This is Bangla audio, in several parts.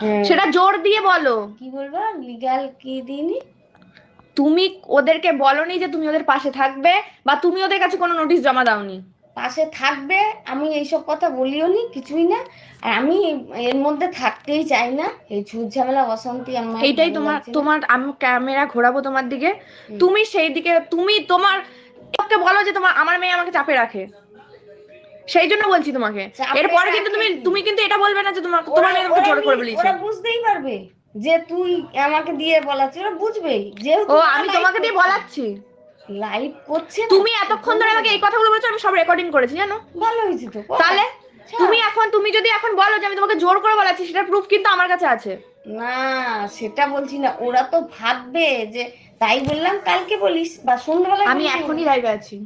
হ্যাঁ। সেটা জোর দিয়ে বলো। কি বলব? লিগাল কি দিইনি? তুমি ওদেরকে বলনি যে তুমি ওদের পাশে থাকবে বা তুমি ওদের কাছে কোনো নোটিশ জমা দাওনি। পাশে থাকবে আমি এইসব কথা বলিও নি কিছুই না। আর আমি এর মধ্যে থাকতেই চাই না। এই ঝুট ঝামেলা অশান্তি আমার এইটাই তোমার তোমার আমি ক্যামেরা ঘোরাবো তোমার দিকে। তুমি সেই দিকে তুমি তোমার ওকে বলো যে তোমার আমার মেয়ে আমাকে চাপে রাখে। সেই জন্য বলছি তোমাকে। এরপরে কিন্তু তুমি তুমি কিন্তু এটা বলবে না যে তোমার তোমার মেয়ে তোমাকে জোর করে বলিয়েছে ওরা বুঝতেই পারবে যে তুই আমাকে দিয়ে বলাচ্ছি ওরা বুঝবেই। যেহেতু ও আমি তোমাকে দিয়ে বলাচ্ছি। লাইভ করছে তুমি এতক্ষণ ধরে আমাকে এই কথাগুলো বলেছ আমি সব রেকর্ডিং করেছি জানো? ভালো হয়েছে তো। তাহলে আচ্ছা। তুমি এখন তুমি যদি এখন বলো যে আমি তোমাকে জোর করে বলাচ্ছি সেটার প্রুফ কিন্তু আমার কাছে আছে। না সেটা বলছি না। ওরা তো ভাববে যে তাই বললাম কালকে বলিস বা সন্ধ্যাবেলা আমি এখনই লাইভে আছি।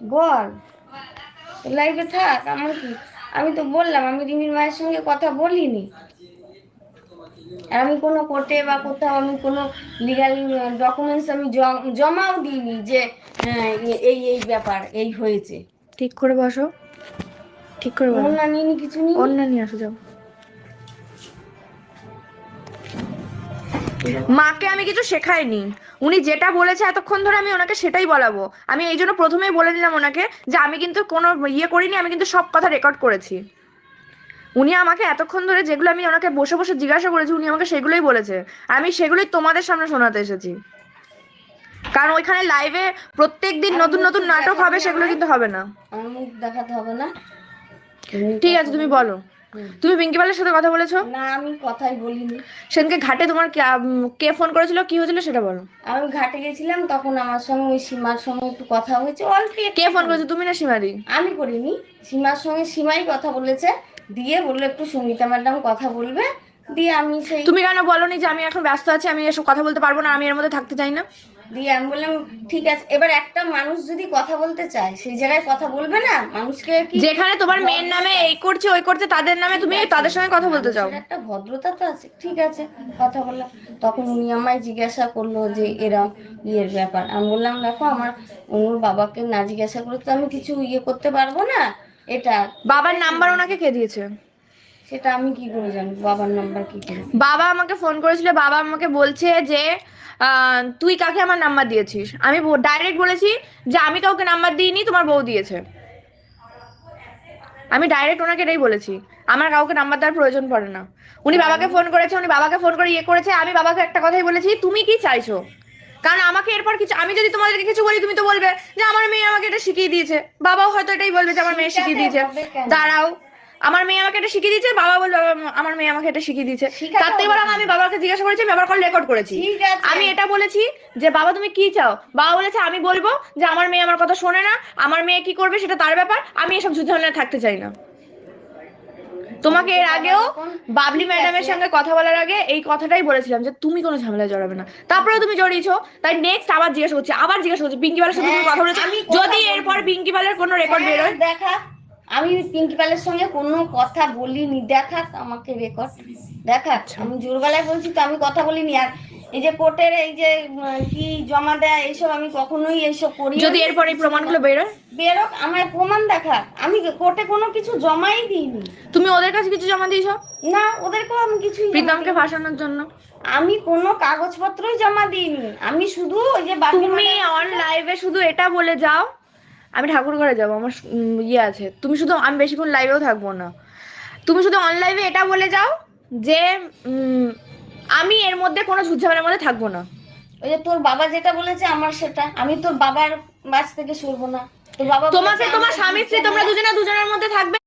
বল। লাইভে থাক আমার কি? আমি তো বললাম আমি রিমির মায়ের সঙ্গে কথা বলিনি। আর আমি কোনো কোর্টে বা কোথাও আমি কোনো লিগাল ডকুমেন্টস আমি জমাও দিইনি যে হ্যাঁ, এই এই ব্যাপার এই হয়েছে। ঠিক করে বসো। ঠিক করে বলো না নিয়ে কিছু নিই অন্য নিয়ে আসো যাও। মাকে আমি কিছু শেখাইনি। উনি যেটা বলেছে এতক্ষণ ধরে আমি ওনাকে সেটাই বলাবো। আমি এই জন্য প্রথমেই বলে দিলাম ওনাকে যে আমি কিন্তু কোনো ইয়ে করিনি আমি কিন্তু সব কথা রেকর্ড করেছি। উনি আমাকে এতক্ষণ ধরে যেগুলো আমি ওনাকে বসে বসে জিজ্ঞাসা করেছি উনি আমাকে সেগুলোই বলেছে। আমি সেগুলোই তোমাদের সামনে শোনাতে এসেছি। কারণ ওইখানে লাইভে প্রত্যেক দিন নতুন নতুন নাটক হবে সেগুলো কিন্তু হবে না। মুখ দেখাতে হবে না। ঠিক আছে তুমি বলো। তুমি পিঙ্কি পালের সাথে কথা বলেছ? না আমি কথাই বলিনি। সেদিনকে ঘাটে তোমার কে- ফোন করেছিল? কি হয়েছিল সেটা বলো। আমি ঘাটে গেছিলাম তখন আমার সঙ্গে ওই সীমার সঙ্গে একটু কথা হয়েছে। অল্প। কে ফোন করেছে? তুমি না সীমাদি? আমি করিনি। সীমার সঙ্গে সীমাই কথা বলেছে। দিয়ে বলল একটু সঙ্গীতা ম্যাডাম কথা বলবে। দিয়ে আমি সেই তুমি কেন বলনি যে আমি এখন ব্যস্ত আছি আমি এসব কথা বলতে পারব না আমি এর মধ্যে থাকতে চাই না? দিয়ে আমি বললাম ঠিক আছে। এবার একটা মানুষ যদি কথা বলতে চায় সেই জায়গায় কথা বলবে না? মানুষকে কি যেখানে তোমার মেয়ের নামে এই করছে ওই করছে তাদের নামে তুমি তাদের সঙ্গে কথা বলতে চাও। একটা ভদ্রতা তো আছে। ঠিক আছে কথা বললাম। তখন উনি আমায় জিজ্ঞাসা করল যে এরম ইয়ের ব্যাপার। আমি বললাম দেখো আমার ওর বাবাকে না জিজ্ঞাসা করে তো আমি কিছু ইয়ে করতে পারব না। এটা বাবার নাম্বার ওনাকে কে দিয়েছে? সেটা আমি কি করে জানব? বাবার নাম্বার কি করে? বাবা আমাকে ফোন করেছিল বাবা আমাকে বলছে যে তুই কাকে আমার নাম্বার দিয়েছিস? আমি ডাইরেক্ট বলেছি যে আমি কাউকে নাম্বার দিইনি তোমার বউ দিয়েছে। আমি ডাইরেক্ট ওনাকে এটাই বলেছি আমার কাউকে নাম্বার দেওয়ার প্রয়োজন পড়ে না। উনি বাবাকে ফোন করেছে উনি বাবাকে ফোন করে ইয়ে করেছে আমি বাবাকে একটা কথাই বলেছি তুমি কি চাইছো? কারণ আমাকে এরপর কিছু আমি যদি তোমাদেরকে কিছু বলি তুমি তো বলবে যে আমার মেয়ে আমাকে এটা শিখিয়ে দিয়েছে। বাবাও হয়তো এটাই বলবে যে আমার মেয়ে শিখিয়ে দিয়েছে। দাঁড়াও। আমার মেয়ে আমাকে এটা শিখিয়ে দিয়েছে বাবা বলবে "আমার- মেয়ে আমাকে এটা শিখিয়ে দিয়েছে। তার থেকে বরং আমি বাবাকে জিজ্ঞাসা করেছি আমি বাবার কল রেকর্ড করেছি। আমি এটা বলেছি যে বাবা তুমি কি চাও? বাবা বলেছে আমি বলব যে আমার মেয়ে আমার কথা শোনে না আমার মেয়ে কি করবে সেটা তার ব্যাপার আমি এসব যুদ্ধ থাকতে চাই না। তোমাকে এর আগেও বাবলি ম্যাডামের সঙ্গে কথা বলার আগে এই কথাটাই বলেছিলাম যে তুমি কোনো ঝামেলায় জড়াবে না। তারপরে তুমি জড়িয়েছো তাই নেক্সট আবার জিজ্ঞাসা করছি আবার জিজ্ঞাসা করছি পিঙ্কি বালের সাথে তুমি হ্যাঁ, কথা বলেছ? আমি যদি এরপর পিঙ্কি বালের কোনো রেকর্ড বেরোয়? হ্যাঁ, দেখা। আমি পিঙ্কি পালের সঙ্গে কোনো কথা বলিনি। দেখাক আমাকে রেকর্ড দেখাক আচ্ছা। আমি জোর গলায় বলছি তো আমি কথা বলিনি। আর এই যে কোর্টের এই যে কি জমা দেয় এইসব আমি কখনোই এইসব করি যদি এরপর এই প্রমাণগুলো বেরোয় বেরোক আমার প্রমাণ দেখাক আমি কোর্টে কোনো কিছু জমাই দিইনি। তুমি ওদের কাছে কিছু জমা দিয়েছ? না ওদেরকেও আমি কিছুই প্রীতমকে ফাঁসানোর জন্য? আমি কোনো কাগজপত্রই জমা দিইনি। আমি শুধু ওই যে তুমি অন লাইভে শুধু এটা বলে যাও। আমি ঠাকুর ঘরে যাব আমার ইয়ে আছে। তুমি শুধু আমি বেশিক্ষণ লাইভেও থাকব না। তুমি শুধু অনলাইভে এটা বলে যাও যে আমি এর মধ্যে কোনো ঝুটঝামেলার মধ্যে থাকব না। ওই যে তোর বাবা যেটা বলেছে আমার সেটা। আমি তোর বাবার বাস থেকে সরবো না। বাবা তোমাকে তোমার স্বামী স্ত্রী তোমরা দুজনে দুজনের মধ্যে থাকবে